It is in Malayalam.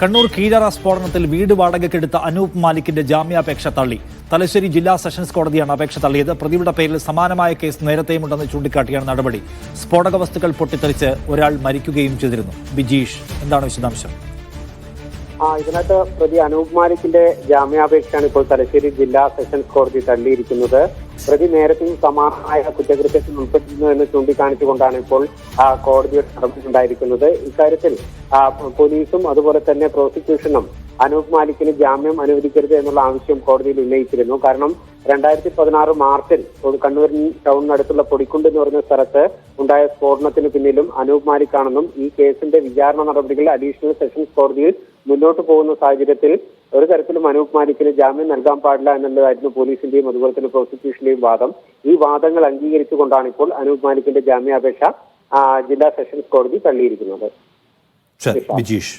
കണ്ണൂർ കീഴറ സ്ഫോടനത്തിൽ വീട് വാടകയ്ക്കെടുത്ത അനൂപ് മാലിക്കിന്റെ ജാമ്യാപേക്ഷ തള്ളി. തലശ്ശേരി ജില്ലാ സെഷൻസ് കോടതിയാണ് അപേക്ഷ തള്ളിയത്. പ്രതിയുടെ പേരിൽ സമാനമായ കേസ് നേരത്തെയുമുണ്ടെന്ന് ചൂണ്ടിക്കാട്ടിയാണ് നടപടി. സ്ഫോടക വസ്തുക്കൾ പൊട്ടിത്തെറിച്ച് ഒരാൾ മരിക്കുകയും ചെയ്തിരുന്നു. ബിജീഷ് എന്താണ് വിശദാംശം? ആ ഇതിനകത്ത് പ്രതി അനൂപ് മാലിക്കിന്റെ ജാമ്യാപേക്ഷയാണ് ഇപ്പോൾ തലശ്ശേരി ജില്ലാ സെഷൻസ് കോടതി തള്ളിയിരിക്കുന്നത്. പ്രതി നേരത്തെയും സമാനമായ കുറ്റകൃത്യത്തിൽ ഉൾപ്പെട്ടിരുന്നു എന്ന് ചൂണ്ടിക്കാണിച്ചുകൊണ്ടാണ് ഇപ്പോൾ കോടതിയുടെ നടപടി ഉണ്ടായിരിക്കുന്നത് ഇക്കാര്യത്തിൽ പോലീസും അതുപോലെ തന്നെ പ്രോസിക്യൂഷനും അനൂപ് മാലിക്കിന് ജാമ്യം അനുവദിക്കരുത് എന്നുള്ള ആവശ്യം കോടതിയിൽ ഉന്നയിച്ചിരുന്നു. കാരണം രണ്ടായിരത്തി പതിനാറ് മാർച്ചിൽ കണ്ണൂർ ടൗണിനടുത്തുള്ള പൊടിക്കുണ്ട് എന്ന് പറഞ്ഞ സ്ഥലത്ത് ഉണ്ടായ സ്ഫോടനത്തിന് പിന്നിലും അനൂപ് മാലിക്കാണെന്നും ഈ കേസിന്റെ വിചാരണ നടപടികൾ അഡീഷണൽ സെഷൻസ് കോടതിയിൽ മുന്നോട്ട് പോകുന്ന സാഹചര്യത്തിൽ ഒരു തരത്തിലും അനൂപ് മാലിക്കിന് ജാമ്യം നൽകാൻ പാടില്ല എന്നുള്ളതായിരുന്നു പോലീസിന്റെയും അതുപോലെ തന്നെ പ്രോസിക്യൂഷന്റെയും വാദം. ഈ വാദങ്ങൾ അംഗീകരിച്ചുകൊണ്ടാണ് ഇപ്പോൾ അനൂപ് മാലിക്കിന്റെ ജാമ്യാപേക്ഷ ജില്ലാ സെഷൻസ് കോടതി തള്ളിയിരിക്കുന്നത്. ബിജീഷ്